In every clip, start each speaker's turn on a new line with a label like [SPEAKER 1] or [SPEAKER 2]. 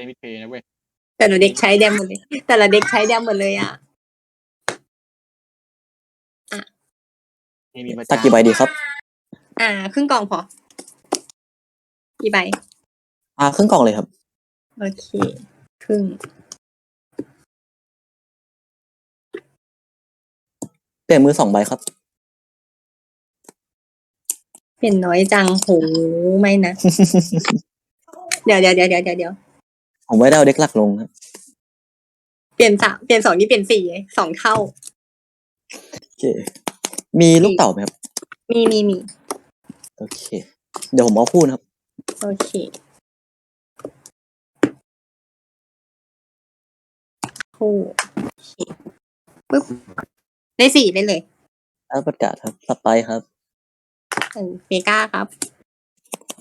[SPEAKER 1] ล่นมิดเพย์นะเว้ย
[SPEAKER 2] แต่ละเด็กใช้แดมหมดเลย แต่ละเด็กใช้แดมหมดเลยอะ
[SPEAKER 1] เพย์มีประ
[SPEAKER 3] ตัก
[SPEAKER 1] จำ
[SPEAKER 3] กี่ใบดีครับ
[SPEAKER 2] อ่า ครึ่งกล่องพอกี่ใบ
[SPEAKER 3] อ่าครึ่งกล่องเลยครับ
[SPEAKER 2] โอเค ครึ่ง
[SPEAKER 3] เปลี่ยนมือสองใบครับ
[SPEAKER 2] เป็นน้อยจังโหไม่นะ เดี๋ยวเดี๋ยวเดี๋ยวเดี๋ยวเดี๋ยวเดี๋ยว
[SPEAKER 3] ผมไว้ได้เอาเด็กหลักลงครับ
[SPEAKER 2] เปลี่ยนสามเปลี่ยนสองนี่เปลี่ยนสี่สองเท่า
[SPEAKER 3] โอเค มีลูกเต่าไหมครับ
[SPEAKER 2] มีมีมี
[SPEAKER 3] โอเค เดี๋ยวผมเอาคู่นะครับ
[SPEAKER 2] โอเคคู่โอเคปึ๊บได้สี่ได้เลย
[SPEAKER 3] อัลประกาศครับสไปร์ครับ
[SPEAKER 2] เออเมกาครับ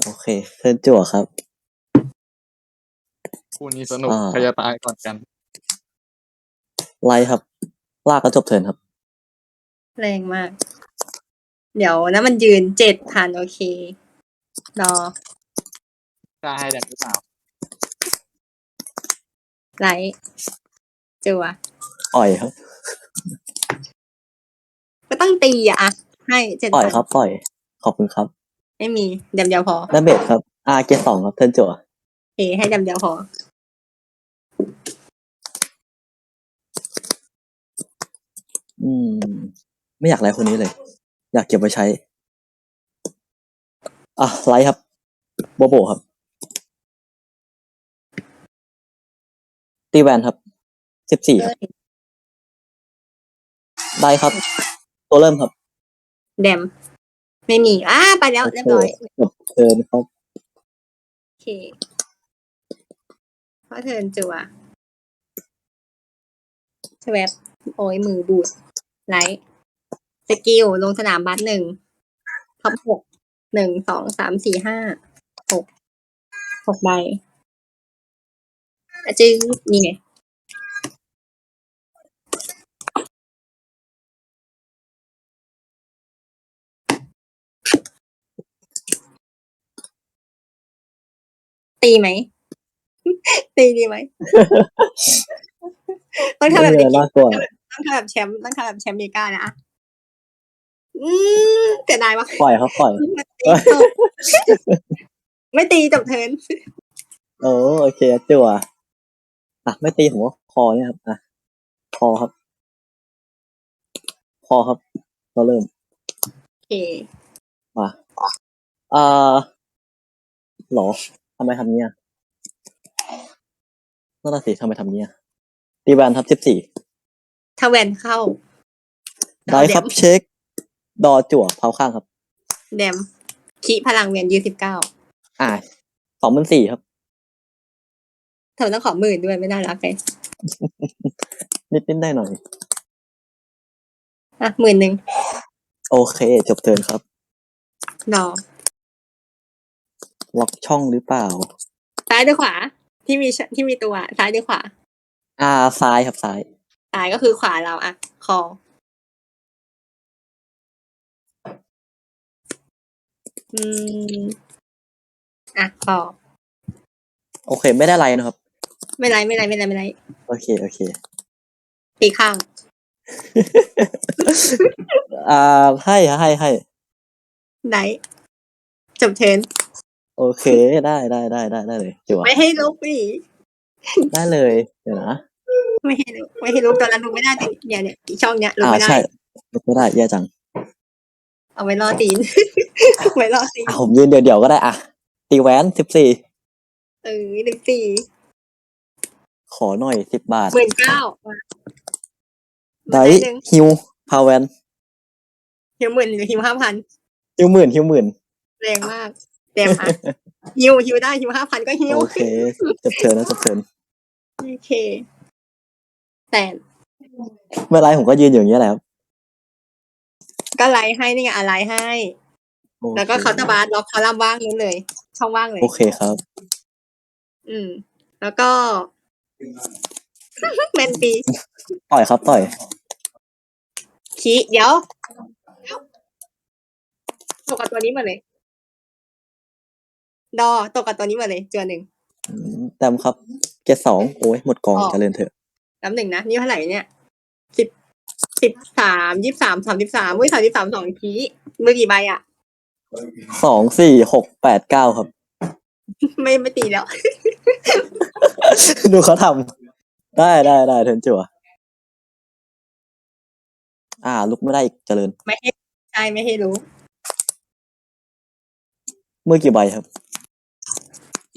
[SPEAKER 3] โอเคเทิร์นจั่วครับ
[SPEAKER 1] คู่นี้สนุก
[SPEAKER 3] อ่า
[SPEAKER 1] ใครจะตายก่อนกัน
[SPEAKER 3] ไลท์ครับ ลากก็จบเทิร์นครับ
[SPEAKER 2] แรงมาก เดี๋ยวนะมันยืนเจ็ดพันโอเค รอ
[SPEAKER 1] กล้าให้แดงหรือเปล่า
[SPEAKER 2] ไลท์จัว
[SPEAKER 3] ปล่อยครับ
[SPEAKER 2] ก็ต้องตีอะอะให้เจ็ด
[SPEAKER 3] ปล่อย
[SPEAKER 2] พัน
[SPEAKER 3] ครับปล่อย ขอบคุณครับ
[SPEAKER 2] ไม่มีเดมเดียวพอ
[SPEAKER 3] ดาเมจครับอาเกียร์สองครับเทิร์นจั่ว
[SPEAKER 2] โอเคให้เดมเดียวพอ
[SPEAKER 3] อื ไม่อยากไลท์คนนี้เลย อยากเก็บไว้ใช้ อะไลท์ครับ โบโบครับ ตีแวนครับ สิบสี่ครับ ได้ครับ ตัวเริ่มครับ
[SPEAKER 2] เดม ไม่มีอ่าไปแล้วเรียบร้อย
[SPEAKER 3] จบเทิร์นครับ
[SPEAKER 2] โอเคพอเทิร์นจัวสวบโอ้ยมือบูดไลท์ สกิลลงสนามบัสหนึ่งท็อปหกหนึ่งสองสามสี่ห้าหกหกใบอาจึงนี่ไงตีไหม ตีดีไหม ต้องทำแบบ
[SPEAKER 3] ไม่มี
[SPEAKER 2] นี้
[SPEAKER 3] อะไรน่ากลัว
[SPEAKER 2] ต้องทำแบบแชมป์ต้องทำแบบแชมป์เมกานะ อะอืมเสียดายว่ะ
[SPEAKER 3] ปล่อยครับปล่อย
[SPEAKER 2] ไม่ตีจบไม่ตีจบเทิร์น
[SPEAKER 3] โอ้โอเคจั่วอะไม่ตีผมว่าคอเนี่ยครับอะคอครับ คอครับเราเริ่ม
[SPEAKER 2] โอเค
[SPEAKER 3] มาอ่าหรอทำไมทำเนี้ยนั่นน่ะสิทำไมทำเนี้ยตีแวนทับสิบสี่
[SPEAKER 2] ถ้าแวนเข้า
[SPEAKER 3] ได้ครับเช็ค ดอจั่วเผาข้างครับ
[SPEAKER 2] แดมขีพลังเวียนยี่สิบเก้า
[SPEAKER 3] อ่าสองพันสี่ครับ
[SPEAKER 2] เธอต้องขอหมื่นด้วยไม่น่ารักเลย
[SPEAKER 3] นิดนิดได้หน่อย
[SPEAKER 2] อะหมื่นหนึ่ง
[SPEAKER 3] โอเคจบเทิร์นครับ
[SPEAKER 2] รอ
[SPEAKER 3] ล็อกช่องหรือเปล่า
[SPEAKER 2] ซ้ายหรือขวา ที่มีชที่มีตัว ซ้ายหรือขวา
[SPEAKER 3] อ่าซ้ายครับซ้าย
[SPEAKER 2] ซ้ายก็คือขวาเราอะคอ อืม อะคอ
[SPEAKER 3] โอเค ไม่ได้ไรนะครับ
[SPEAKER 2] ไม่ไรไม่ไรไม่ไรไม่ไร
[SPEAKER 3] โอเค โอเค
[SPEAKER 2] ตีข้าง
[SPEAKER 3] อ่า ให้ฮะให้ให้
[SPEAKER 2] ไหน จบเทิร์น
[SPEAKER 3] โอเค ได้ได้ได้ได้ได้เลยจั่ว
[SPEAKER 2] ไม่ให้ลุกนี่
[SPEAKER 3] ได้เลย เดี๋ยวนะ
[SPEAKER 2] ไม่ให้ลุกไม่ให้ลุกตอนนั้นลุกไม่ได้จริงเนี่ยเนี่ยอีกช่องเนี้ยลุก
[SPEAKER 3] อ่า
[SPEAKER 2] ไม่ได้
[SPEAKER 3] ใช่ลุกไม่ได้แย่จัง
[SPEAKER 2] เอาไว้รอตีน ไว้รอตีน
[SPEAKER 3] อะผมยืนเดี่ยวๆก็ได้อะ ตีแหวนสิบสี่
[SPEAKER 2] เออหนึ่งสี่
[SPEAKER 3] ขอหน่อยสิบบาท
[SPEAKER 2] หมื่นเก้า
[SPEAKER 3] ได้
[SPEAKER 2] หนึ่ง
[SPEAKER 3] ฮิวพาวแวน
[SPEAKER 2] หิวหมื่นหรือหิวห้าพัน
[SPEAKER 3] ฮิวหมื่นฮิวหมื่น
[SPEAKER 2] แรงมากเต็มอะหิวหิวได้หิวห้าพันก็หิว
[SPEAKER 3] โอเคจบเทิร์นนะจบเทิร์น
[SPEAKER 2] โอเคแต่
[SPEAKER 3] เมื่อไรผมก็ยืนอยู่อย่างนี้ยแหละครับ
[SPEAKER 2] ก็ไลฟ์ให้นี่ไงอะไรให้
[SPEAKER 3] โอค
[SPEAKER 2] แล้วก็เขาน์เตะบาร์ล็อกคอลัมน์ว่างนู้นเลย ช่องว่างเลย
[SPEAKER 3] โอเคครับ
[SPEAKER 2] อืม แล้วก็เมนปี
[SPEAKER 3] ต่อยครับต่อย
[SPEAKER 2] ขีเดี๋ยวตกกับตัวนี้มาเลย ดอตกกับตัวนี้มาเลยเจอหนึ่ง
[SPEAKER 3] อืมแต้มครับเกตสองโอ้ยหมดกอง
[SPEAKER 2] อ๋อ
[SPEAKER 3] เจริญเถอะ
[SPEAKER 2] น้ำหนึ่งนะนี่เท่าไหร่เนี่ยสิบสิบสามยี่สามสามสิบสามอุ้ยสามสิบสามสองทีมือกี่ใบอะ
[SPEAKER 3] สองสี่หกแปดเก้าครับ
[SPEAKER 2] ไม่ไม่ตีแล้ว
[SPEAKER 3] ดูเขาทำได้ได้ได้เทิร์นจั่วอ่า ลุกไม่ได้อีกเจริญ
[SPEAKER 2] ไม่ให้ใช่ไม่ให้รู้
[SPEAKER 3] มือกี่ใบครับ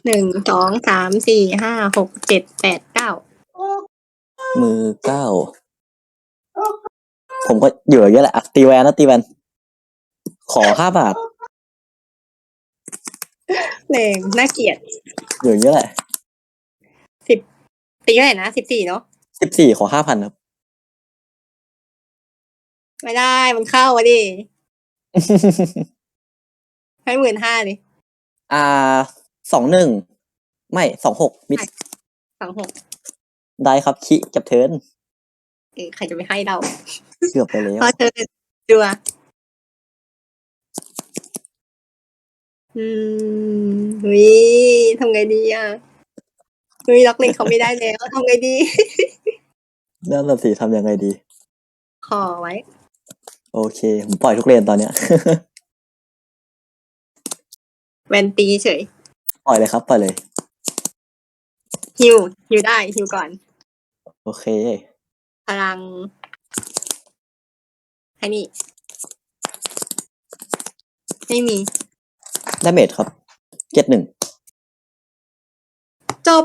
[SPEAKER 2] หนึ่งสองสามสี่ห้าหกเจ็ดแปดเก้า
[SPEAKER 3] มือเก้า ผมก็อยู่อย่างเงี้ยแหละอะตีแวนนะตีแวน ขอห้าบาท
[SPEAKER 2] หนึ่งน่าเกลียด
[SPEAKER 3] อยู่อย่างเงี้ยแหละ
[SPEAKER 2] ตีเท่าไหร่นะสิบสี่เนาะ
[SPEAKER 3] สิบสี่ขอห้าพันครับ
[SPEAKER 2] ไม่ได้มันเข้าอะดิให้หมื่นห้าดิ
[SPEAKER 3] อ่าสองหนึ่งไม่สองหกมิด
[SPEAKER 2] สองหก
[SPEAKER 3] ได้ครับคิกับเทิร์น
[SPEAKER 2] เอ้ยใครจะไปให้เรา
[SPEAKER 3] เกือบไปแล้ว
[SPEAKER 2] พอเธอจัว อืมวิทำไงดีอะวิล็อกเล็กเขาไม่ได้แล้วทำไงดี
[SPEAKER 3] นั่นแหละสิทำยังไงดี
[SPEAKER 2] ขอไว้
[SPEAKER 3] โอเค ผมปล่อยทุกเลนตอนเนี้ย
[SPEAKER 2] แวนตีเฉย
[SPEAKER 3] ปล่อยเลยครับ ปล่อยเลย
[SPEAKER 2] ฮิวฮิวได้ฮิวก่อน
[SPEAKER 3] โอเค
[SPEAKER 2] พลังให้นี่ ไม่มี
[SPEAKER 3] ดาเมจครับเจ็ดหนึ่ง
[SPEAKER 2] จบ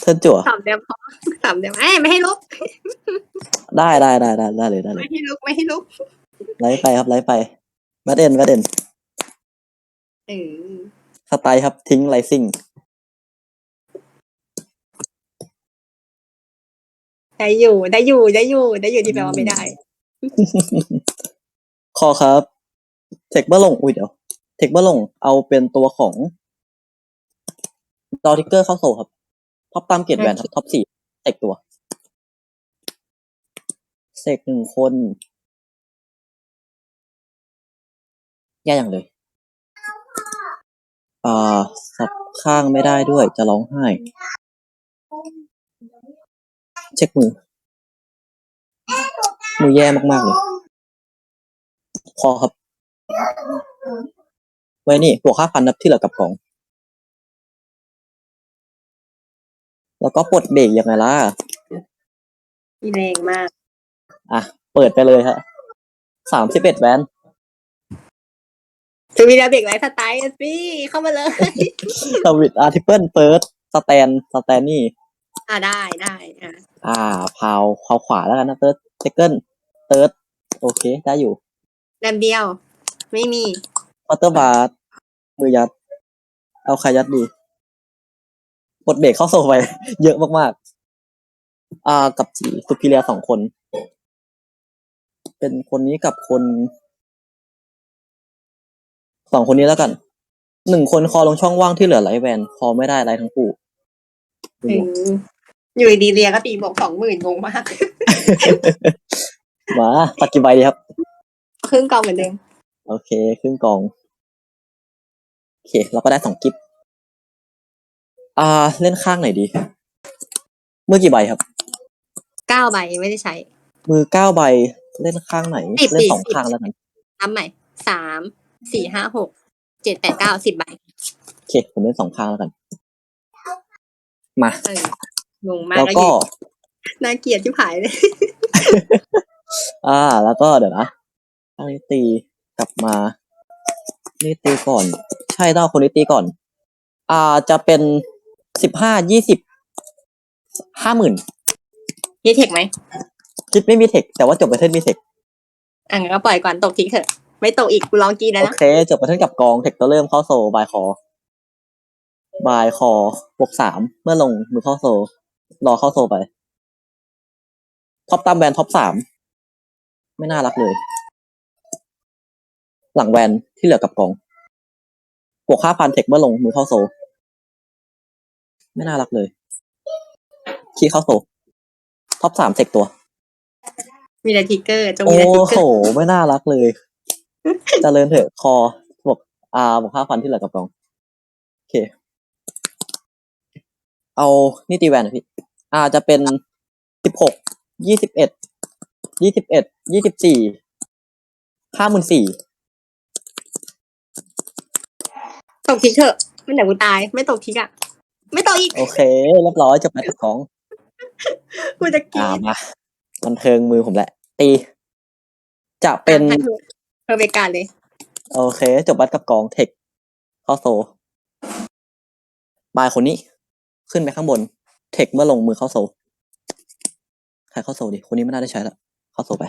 [SPEAKER 3] เทิร์นจั่ว
[SPEAKER 2] สามเดียวพอสามเดียวเอ้ยไม่ให้ลุก
[SPEAKER 3] ได้ได้ได้ได้ได้เลยได้เล
[SPEAKER 2] ไม่
[SPEAKER 3] ย
[SPEAKER 2] ให้ลุกไม่ให้ลุก
[SPEAKER 3] ไลฟ์ไปครับไลฟ์ไปวัดเด่นวัดเด่น
[SPEAKER 2] เออ
[SPEAKER 3] สไตล์ครับทิ้งไลซิ่ง
[SPEAKER 2] ได้อยู่ได้อยู่ได้อยู่ได้อยู่ที่แปลว่าไม่ได้
[SPEAKER 3] คอครับ เทคเบอร์ลง อุ้ยเดี๋ยว เทคเบอร์ลง เอาเป็นตัวของดอทิกเกอร์เข้าโซครับ ท็อปตามเกียรติแวนครับ ท็อปสี่เทคตัวเสกหนึ่งคนแย่อย่างเลย อ่า สับข้างไม่ได้ด้วย จะร้องไห้ เช็คมือ มือแย่มาก ๆ เลย พอครับ ไว้นี่บวกห้าพันนับที่เหลือกับกล่อง แล้วก็ปลดเบรกยังไงล่ะ
[SPEAKER 2] มีแรงมาก
[SPEAKER 3] อะ เปิดไปเลยฮะสามสิบเอ็ดแวน
[SPEAKER 2] จะมีระเบียกไลฟ์สไตล์อะสิเข้ามาเลย
[SPEAKER 3] สวิตอาร์ติเปิลเฟิร์สสแตนสแตนนี่
[SPEAKER 2] อ่าได้ได้อ่า
[SPEAKER 3] อ่าพาวพาวขวาแล้วกันนะเติร์ดเซคเกิลเติร์ดโอเค ได้อยู่
[SPEAKER 2] แรมเดียว ไม่มี
[SPEAKER 3] วอเตอร์บาร์มือยัด เอาใครยัดดีกดเบรกเข้าโซ่ไป เยอะมากๆ อ่า กับจีสุพิเรียสองคน เป็นคนนี้กับคน สองคนนี้แล้วกัน หนึ่งคนคอลงช่องว่างที่เหลือไหลแวน คอไม่ได้ไรทั้งคู่
[SPEAKER 2] อืมอยู่ดีๆเรียก็ตีบอกสองหมื่นงงมาก
[SPEAKER 3] มาปัดกี่ใบดีครับ
[SPEAKER 2] ครึ่งกองเหมือนเดิม
[SPEAKER 3] โอเคครึ่งกอง โอเค เราก็ได้สองกิฟต์อ่า เล่นข้างไหนดีมือกี่ใบครับ
[SPEAKER 2] เก้าใบไม่ได้ใช้
[SPEAKER 3] มือเก้าใบเล่นข้างไหน
[SPEAKER 2] สิบ
[SPEAKER 3] เล่น
[SPEAKER 2] สิ
[SPEAKER 3] สองข้างแล้วกัน
[SPEAKER 2] ทำใหม่สามสี่ห้าหกเจ็ดแปดเก้าสิบใบ
[SPEAKER 3] โอเค ผมเล่นสองข้างแล้วกัน มา
[SPEAKER 2] เอองงมาก
[SPEAKER 3] แล้ว
[SPEAKER 2] แล้ว
[SPEAKER 3] ก็
[SPEAKER 2] อยู่น่าเกลียดที่ผายเลย
[SPEAKER 3] อ่า แล้วก็เดี๋ยวนะข้างนี้ตีก ลับมานี่ตีก่อน ใช่ต้องเอาคนนี้ตีก่อน อ่าจะเป็นสิบห้ายี่สิบห้าหมื่น
[SPEAKER 2] มีเทคไหม
[SPEAKER 3] คิดไม่มีเทคแต่ว่าจบไปเทิร์นมีเทค
[SPEAKER 2] อะงั้นก็ปล่อยก่อนตกทิ้งเถอะ ไม่ตกอีกกูร้องกรีดแล้ว
[SPEAKER 3] โอ
[SPEAKER 2] นะ
[SPEAKER 3] เคจบไปเทิร์นกับกองเทคตัวเริ่มเข้าโซบายคอบายคอบวกสามเมื่อลงมือเข้าโซ รอเข้าโซไปท็อปตามแวนท็อปสามไม่น่ารักเลย หลังแวนที่เหลือกับกองบวกห้าพันเทคเมื่อลงมือเข้าโซ ไม่น่ารักเลยคีย์เข้าโซท็อปสามเทคตัว
[SPEAKER 2] มีแต่ทิกเกอร์จง
[SPEAKER 3] โอ้
[SPEAKER 2] มีแต่ทิกเก
[SPEAKER 3] โห
[SPEAKER 2] อร์
[SPEAKER 3] ไม่น่ารักเลยเจริญเถอะคอบวกอ่าบวกห้าพันที่เหลือกับกอง โอเคเคเอานี่ตีแวนนะพี่อ่าจะเป็นสิบหกยี่สิบเอ็ดยี่สิบเอ็ดยี่สิบสี่ห้าหมื่นสี่
[SPEAKER 2] ตกทิกเถอะไม่เดี๋ยวกูตาย ไม่ตกทิกอะไม่ตกอีก
[SPEAKER 3] โอเคเรียบร้อยจบแมตช์กับของ
[SPEAKER 2] กูจะกรี
[SPEAKER 3] อ่า
[SPEAKER 2] ด
[SPEAKER 3] มาบันเทิงมือผมแหละ ตี จะเป็น
[SPEAKER 2] อะให้เพอร์เฟกการเลย
[SPEAKER 3] โอเค จบบัตรกับกองเทคเข้าโซบายคนนี้ ขึ้นไปข้างบน เทคเมื่อลงมือเข้าโซใครเข้าโซดิคนนี้ไม่น่าได้ใช้ละเข้าโซไป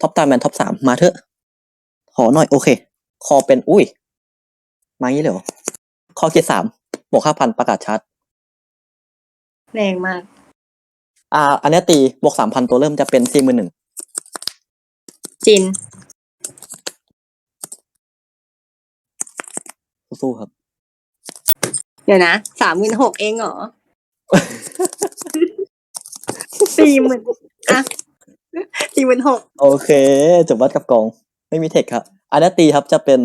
[SPEAKER 3] ท็อปตามแมนท็อปสามมาเถอะ ขอหน่อยโอเค คอเป็นอุ้ย มางี้เลยเหรอคอเกียร์สามบวกห้าพันประกาศชาร์จ
[SPEAKER 2] แรงมาก
[SPEAKER 3] อ่า อันเนี้ยตีบวกสามพันตัวเริ่มจะเป็นสี่หมื่นหนึ่ง
[SPEAKER 2] จิน
[SPEAKER 3] สู้ๆครับ
[SPEAKER 2] เดี๋ยวนะสามหมื่นหกเองเหรอ สี่หมื่นอะสี่หมื่นหก
[SPEAKER 3] โอเค จบวัดกับกอง ไม่มีเทคครับ อันนี้ตีครับจะเป็น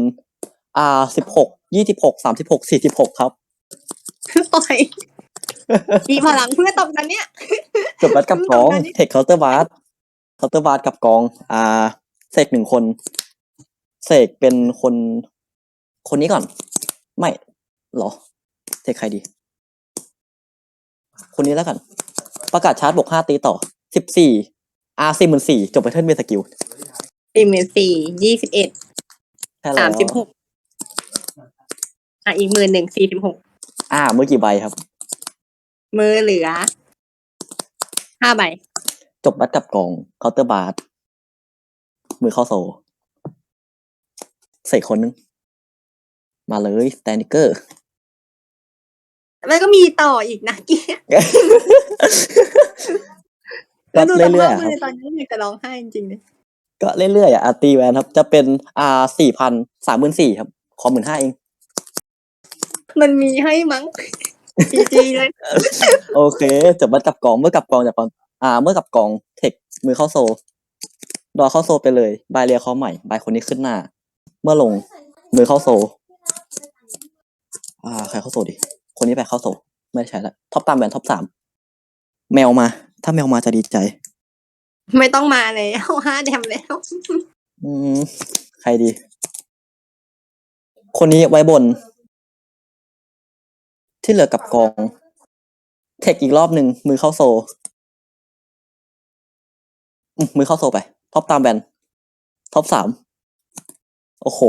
[SPEAKER 3] อ่าสิบหก ยี่สิบหกสามสิบหกสี่สิบหกครับ
[SPEAKER 2] ปล่อยมีพลังเพื่อตบกันเนี่ย
[SPEAKER 3] จบวัดกับกอง
[SPEAKER 2] ตรงนั้นนี่
[SPEAKER 3] เทคเคาน์เตอร์บาร์เคาน์เตอร์บาร์กับกอง อ่าเสกหนึ่งคนเสกเป็นคน คนนี้ก่อน ไม่เหรอเสกใครดี คนนี้แล้วกัน ประกาศชาร์จบวกห้าตีต่อสิบสี่อาสี่หมื่นสี่จบไปเทิร์นเบสกิล
[SPEAKER 2] สี่หมื่นสี่ยี่สิบเอ็ด
[SPEAKER 3] ใช่แล้ว
[SPEAKER 2] สามสิบหก อะอีกหมื่นหนึ่งสี่สิบหก
[SPEAKER 3] อ่า เมื่อกี่ใบครับ
[SPEAKER 2] มือเหลือห้าใบ
[SPEAKER 3] จบบัตรกับกองเคาน์เตอร์บาร์มือเข้าโซใส่คนนึง มาเลยสแตนดิเกอร์
[SPEAKER 2] แล้วก็มีต่ออีกนะเกี้ย
[SPEAKER 3] ก็
[SPEAKER 2] ดู
[SPEAKER 3] เรื่
[SPEAKER 2] ส
[SPEAKER 3] อย
[SPEAKER 2] ภาพ
[SPEAKER 3] ๆอะ
[SPEAKER 2] มื
[SPEAKER 3] ครับ
[SPEAKER 2] อตอนนี้อยากจะร้องไห้จริงๆเลย
[SPEAKER 3] ก็เรื่อยๆอะอะตีแวนครับ จะเป็นอ่าสี่พันสามหมื่นสี่ครับขอหมื่นห้าเอง
[SPEAKER 2] มันมีให้มั้งจีจีเลย
[SPEAKER 3] โอเคจบบัตรกับกองเมื่อกับกองจากกองอ่า เมื่อกับกองเทคมือเข้าโซดอเข้าโซไปเลยบายเรียเขาใหม่บายคนนี้ขึ้นหน้า เมื่อลงมือเข้าโซ อ่าใครเข้าโซดิคนนี้ไปเข้าโซ ไม่ได้ใช้ละท็อปตามแบนท็อปสามแมวมา ถ้าแมวมาจะดีใจ
[SPEAKER 2] ไม่ต้องมาเลยเอาห้าแดมแล้ว
[SPEAKER 3] อืมใครดี คนนี้ไว้บน ที่เหลือกับกอง เทคอีกรอบหนึ่งมือเข้าโซอืมมือเข้าโซไป ท็อปตามแบน ท็อปสาม โอ้โห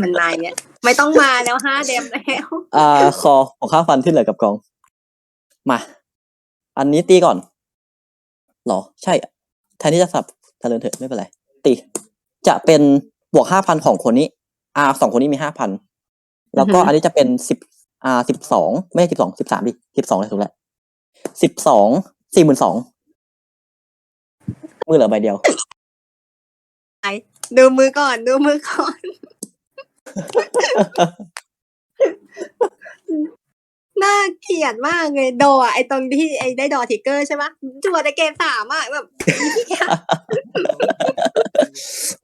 [SPEAKER 2] มันมาเนี่ย ไม่ต้องมาแล้วห้าแดมแล้ว
[SPEAKER 3] อ่า คอของค่าฟันที่เหลือกับกอง มา อันนี้ตีก่อนเหรอ ใช่อะแทนที่จะสับทะเลนเถอะไม่เป็นไร ตี จะเป็นบวกห้าพันของคนนี้ อ่าสองคนนี้มีห้าพัน แล้วก็อันนี้จะเป็นสิบอ่าสิบสองไม่ใช่สิบสองสิบสามดิสิบสองเลยถูกแล้วสิบสองสี่หมื่นสองมือเหลือใบเดียว
[SPEAKER 2] ดูมือก่อนดูมือก่อน น่าเกลียดมากเลยดออะไอตรงที่ไอได้ดอทิกเกอร์ใช่ปะจั่วแต่เกมสามอะแบบ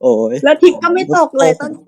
[SPEAKER 3] โอ้ย
[SPEAKER 2] แล้วทิกก็ไม่ตกเลยต้นเก